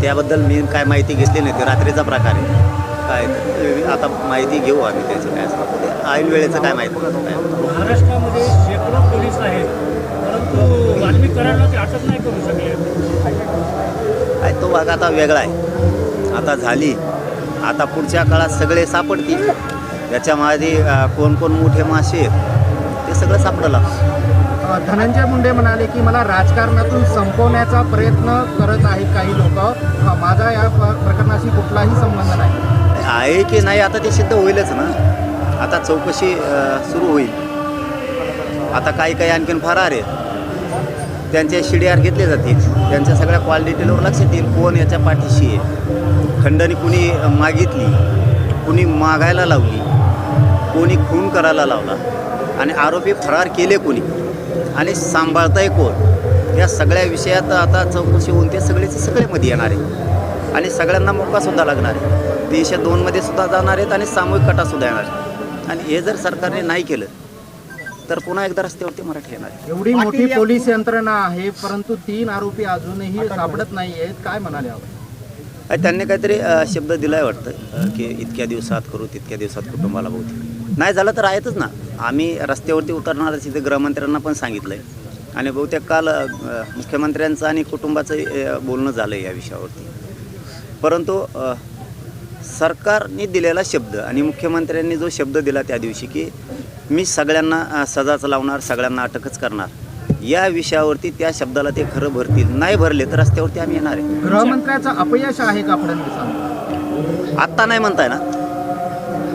त्याबद्दल मी काय माहिती घेतली नाही. ते रात्रीचा प्रकार आहे. काय आता माहिती घेऊ आम्ही त्याची काय असं ते ऐन वेळेचं काय माहिती काय? महाराष्ट्रामध्ये शेकडो पोलीस आहेत. परंतु ते अटक नाही करू शकले. काय तो भाग आता वेगळा आहे. आता झाली. आता पुढच्या काळात सगळे सापडतील. याच्यामध्ये कोण कोण मोठे मासे आहेत ते सगळं सापडलं धनंजय मुंडे म्हणाले की मला राजकारणातून संपवण्याचा प्रयत्न करत आहेत काही लोक. माझा या प्रकरणाशी कुठलाही संबंध नाही. आहे की नाही आता ते सिद्ध होईलच ना. आता चौकशी सुरू होईल. आता काही काही आणखीन फरार आहेत. त्यांचे शिडीआर घेतले जातील. त्यांच्या सगळ्या कॉल डिटेलवर लक्षात कोण याच्या पाठीशी आहे. खंडणी कुणी मागितली कुणी मागायला लावली कोणी खून करायला लावला. आणि आरोपी फरार केले कोणी? आणि सांभाळताय कोण? या सगळ्या विषयात आता चौकशी होऊन ते सगळेचे सगळे मध्ये येणार आहे आणि सगळ्यांना मोकासुद्धा लागणार आहे. तीनशे दोनमध्ये सुद्धा जाणार आहेत आणि सामूहिक कटासुद्धा येणार आहे आणि हे जर सरकारने नाही केलं तर पुन्हा एकदा रस्त्यावरती मराठी येणार आहे एवढी मोठी पोलीस यंत्रणा आहे परंतु तीन आरोपी अजूनही सापडत नाही आहेत काय म्हणाले त्यांनी काहीतरी शब्द दिलाय वाटतं की इतक्या दिवसात करू तितक्या दिवसात कुटुंबाला बहुतेक नाही झालं तर आहेतच ना. आम्ही रस्त्यावरती उतरणार तिथे गृहमंत्र्यांना पण सांगितलं आहे आणि बहुतेक काल मुख्यमंत्र्यांचं आणि कुटुंबाचं बोलणं झालं आहे या विषयावरती. परंतु सरकारने दिलेला शब्द आणि मुख्यमंत्र्यांनी जो शब्द दिला त्या दिवशी की मी सगळ्यांना सजाच लावणार सगळ्यांना अटकच करणार या विषयावरती त्या शब्दाला ते खरं भरतील. नाही भरले तर रस्त्यावरती आम्ही येणार आहे. गृहमंत्र्याचं अपयश आहे का आत्ता नाही म्हणताय ना?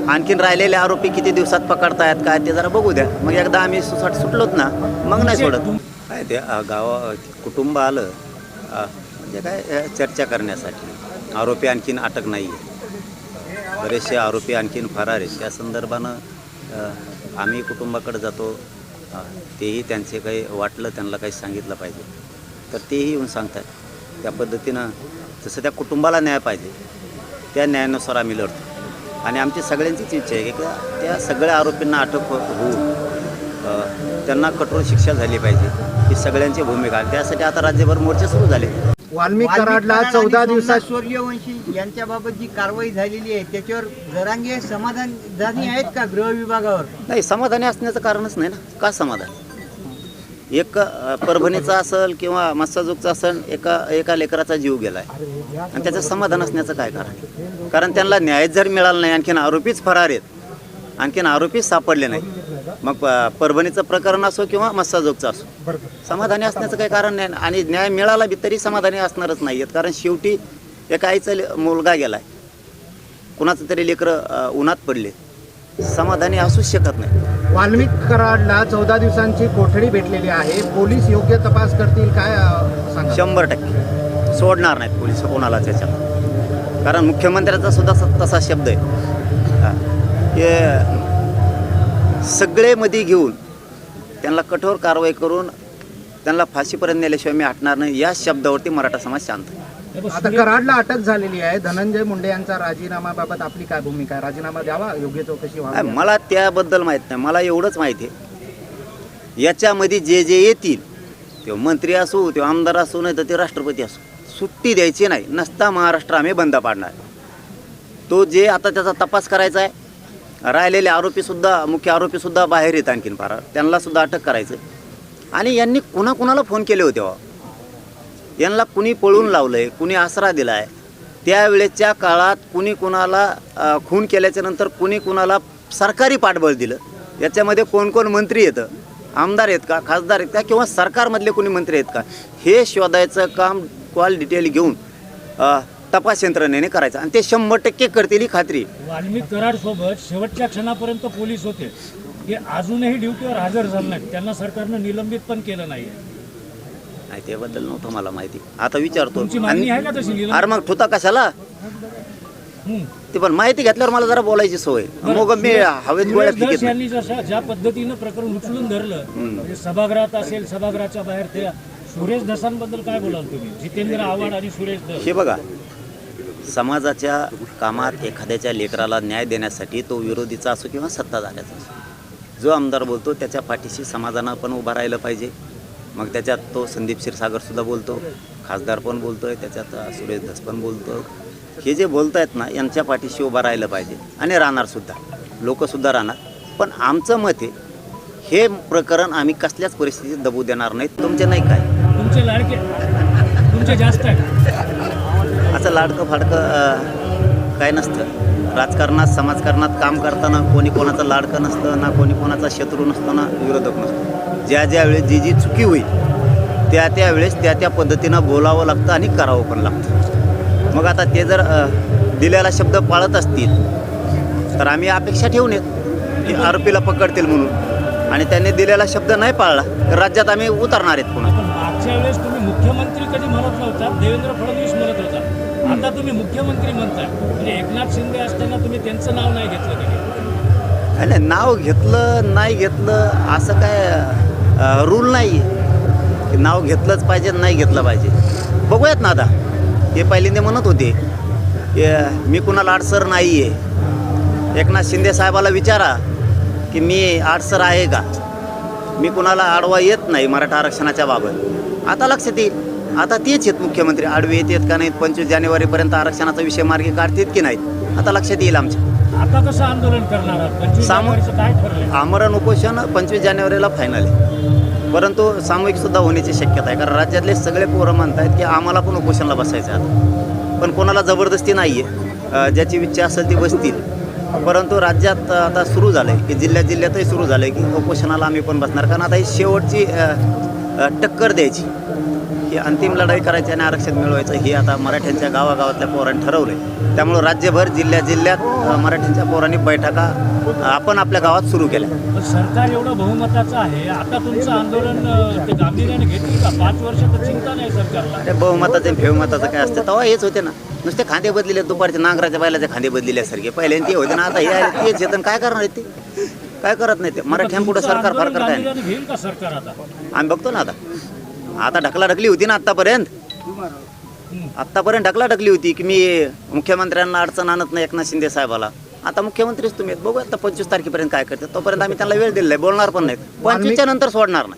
आणखीन राहिलेले आरोपी किती दिवसात पकडतायत काय ते जरा बघू द्या. मग एकदा आम्ही सुसाट सुटलोत ना मग नाही सोडत. काय ते गावा कुटुंब आलं म्हणजे काय चर्चा करण्यासाठी. आरोपी आणखीन अटक नाही आहे बरेचसे आरोपी आणखीन फरार आहेत. त्या संदर्भानं आम्ही कुटुंबाकडे जातो. तेही त्यांचे काही वाटलं त्यांना काही सांगितलं पाहिजे. तर तेही येऊन सांगतात. त्या पद्धतीनं जसं त्या कुटुंबाला न्याय पाहिजे त्या न्यायानुसार आम्ही लढतो. आणि आमची सगळ्यांचीच इच्छा आहे की त्या- सगळ्या आरोपींना अटक हो- होऊन अ, त्यांना कठोर शिक्षा झाली पाहिजे ही सगळ्यांची भूमिका. आहे त्यासाठी आता राज्यभर मोर्चे सुरू झाले. वाल्मिक कराडला चौदा दिवसात सूर्यवंशी यांच्याबाबत जी कारवाई झालेली आहे त्याच्यावर जरांगे समाधान आहेत का गृह विभागावर? नाही समाधानी असण्याचं कारणच नाही ना. का समाधान? एक परभणीचा असेल किंवा मस्साजोगचा असेल एका एका लेकराचा जीव गेलाय. आणि त्याचं समाधान असण्याचं काय कारण? कारण त्यांना न्याय जर मिळाला नाही आणखीन आरोपीच फरार आहेत. आणखीन आरोपीच सापडले नाही मग प- परभणीचं प्रकरण असो किंवा मस्साजोगचं असो समाधानी असण्याचं काही कारण नाही. आणि न्याय मिळाला बी तरी समाधानी असणारच नाही आहेत कारण शेवटी एका आईचा ले- मुलगा गेलाय. कुणाचं तरी लेकरं उन्हात पडले समाधानी असूच शकत नाही. वाल्मिक कराडला चौदा दिवसांची कोठडी भेटलेली आहे. पोलीस योग्य तपास करतील काय अ, सांगा? शंभर टक्के. सोडणार नाहीत पोलीस कोणाला त्याच्यात कारण मुख्यमंत्र्याचा सुद्धा स- तसा शब्द आहे. हा. हे सगळे मध्ये घेऊन त्यांना कठोर कारवाई करून त्यांना फाशीपर्यंत नेल्याशिवाय मी हटणार नाही. या शब्दावरती मराठा समाज शांत आहे. आता कराडला अटक झालेली आहे. धनंजय मुंडे यांचा राजीनामाबाबत आपली काय भूमिका आहे? राजीनामा द्यावा? योग्य चौकशी व्हावी? मला त्याबद्दल माहीत नाही. मला एवढंच माहिती आहे. याच्यामध्ये जे जे येतील ते मंत्री असो ते आमदार असो नाही तर ते राष्ट्रपती असो. सुट्टी द्यायची नाही. नसता महाराष्ट्र आम्ही बंद पाडणार. तो जे आता त्याचा तपास करायचा आहे राहिलेले आरोपीसुद्धा मुख्य आरोपीसुद्धा बाहेर येत आणखीन फार. त्यांना सुद्धा अटक करायचं आणि यांनी कुणा कुणाला फोन केले होते बा यांना कुणी पळून लावलंय कुणी आसरा दिलाय त्यावेळेच्या काळात कुणी कुणाला खून केल्याच्यानंतर कुणी कुणाला सरकारी पाठबळ दिलं? याच्यामध्ये कोण कोण मंत्री येतं? आमदार आहेत का? खासदार आहेत का? किंवा सरकारमधले कोणी मंत्री आहेत का? हे शोधायचं काम कॉल डिटेल घेऊन तपास यंत्रणेने करायचं. आणि ते शंभर टक्के करतील ही खात्री. आहे. वाल्मिक कराड सोबत शेवटच्या क्षणापर्यंत पोलीस होते. हे अजूनही ड्युटीवर हजर झाले नाहीत. त्यांना सरकारनं निलंबित पण केलं नाही नाही त्याबद्दल नव्हतं मला माहिती. आता विचारतो. तुमची मागणी आहे का तशी आणि- निलंबित? अरे मग ठुता कशाला. ते पण माहिती घेतल्यावर मला जरा बोलायची सवय. मग मी हवेत गोळ्या सुरेश फिकीत धस यांनी जसं ज्या पद्धतीनं प्रकरण उचलून धरलं म्हणजे सभागृहात असेल सभागृहाच्या बाहेर ते सुरेश धसांबद्दल काय बोलाल तुम्ही? जितेंद्र आव्हाड आणि सुरेश धस. हे बघा समाजाच्या कामात एखाद्याच्या लेकराला न्याय देण्यासाठी तो विरोधीचा असो किंवा सत्ताधाऱ्याचा असो जो आमदार बोलतो त्याच्या पाठीशी समाजानं पण उभं राहिलं पाहिजे. मग त्याच्यात तो संदीप क्षीरसागरसुद्धा बोलतो खासदार पण बोलतो आहे त्याच्यात सुरेश धस पण बोलतो हे जे बोलत आहेत ना यांच्या पाठीशी उभं राहिलं पाहिजे. आणि राहणारसुद्धा लोकंसुद्धा राहणार. पण आमचं मत आहे हे प्रकरण आम्ही कसल्याच परिस्थितीत दबू देणार नाहीत. तुमचे नाही काय? तुमचे लाडके. तुमचे जास्त असं लाडकं फाडकं काय नसतं. राजकारणात समाजकारणात काम करताना कोणी कोणाचा लाडकं नसतं ना कोणी कोणाचा शत्रू नसतो ना विरोधक नसतो. ज्या ज्या वेळेस जी जी चुकी होईल त्या त्यावेळेस त्या त्या पद्धतीनं बोलावं लागतं आणि करावं पण लागतं. मग आता ते जर दिलेला शब्द पाळत असतील तर आम्ही अपेक्षा ठेवून येत की आरोपीला पकडतील म्हणून. आणि त्यांनी दिलेला शब्द नाही पाळला तर राज्यात आम्ही उतरणार आहेत पुन्हा. मागच्या वेळेस तुम्ही मुख्यमंत्री कधी म्हणत नव्हता देवेंद्र फडणवीस आता तुम्ही मुख्यमंत्री म्हणताय. म्हणजे एकनाथ शिंदे असताना तुम्ही त्यांचं नाव नाही घेतलं नाही, नाही नाव घेतलं नाही घेतलं असं काय रूल नाही आहे की नाव घेतलंच पाहिजे नाही घेतलं पाहिजे. बघूयात ना आता. ते पहिल्यांदा म्हणत होते. की मी कुणाला आडसर नाही आहे एकनाथ शिंदे साहेबाला विचारा की मी आडसर आहे का? मी कुणाला आडवा येत नाही मराठा आरक्षणाच्या बाबत. आता लक्षात येईल. आता तेच आहेत मुख्यमंत्री. आडवे येतात का नाहीत? पंचवीस जानेवारीपर्यंत आरक्षणाचा विषय मार्गी काढतात की नाहीत? आता लक्षात येईल आमच्या. आता कसं आंदोलन करणार आहात? पंचवीस सामो- जानेवारीचं काय ठरलंय? आमरण उपोषण पंचवीस जानेवारीला फायनल आहे. परंतु सामूहिक सुद्धा होण्याची शक्यता आहे. कारण राज्यातले सगळे पोरं म्हणतात की आम्हाला पण उपोषणाला बसायचं आहे आता. पण कोणाला जबरदस्ती नाही आहे ज्याची इच्छा असेल ती बसतील. परंतु राज्यात आता सुरू झालं आहे की जिल्ह्यात जिल्ह्यातही सुरू झालं आहे की उपोषणाला आम्ही पण बसणार. कारण आता ही शेवटची टक्कर द्यायची. ही अंतिम लढाई करायची आणि आरक्षण मिळवायचं हे आता मराठ्यांच्या गावागावातल्या पोरांनी ठरवलं आहे त्यामुळं राज्यभर जिल्ह्यात जिल्ह्यात मराठ्यांच्या पोरांनी बैठका आपण आपल्या गावात सुरू केल्या. सरकार एवढं बहुमताचं आहे. आता तुमचं आंदोलन ते गांभीर्याने घेतील का? पाच वर्ष तर चिंता नाही सरकारला. अरे बहुमताचं आणि फेवमताचं काय असतं? तेव्हा हेच होते ना. नुसते खांदे बदलेले दुपारचे नांगराच्या बैलाचे खांदे बदलेल्यासारखे पहिल्यांदा ते होते ना आता हे तेच येतं काय करणार आहेत ते? काय करत नाही ते? मराठ्यांपुढे सरकार फार आंदोलन करताय. गांभीर्याने घेईल का सरकार आता? आम्ही बघतो ना आता. आता ढकला ढकली होती ना आत्तापर्यंत? हं. आत्तापर्यंत ढकला ढकली होती की मी मुख्यमंत्र्यांना अडचण आणत नाही एकनाथ शिंदे साहेबाला. आता मुख्यमंत्रीच तुम्ही. बघू आता पंचवीस तारखेपर्यंत काय करतात. तोपर्यंत आम्ही त्यांना वेळ दिलेला आहे. बोलणार पण नाहीत. पंचवीसच्या नंतर सोडणार नाही.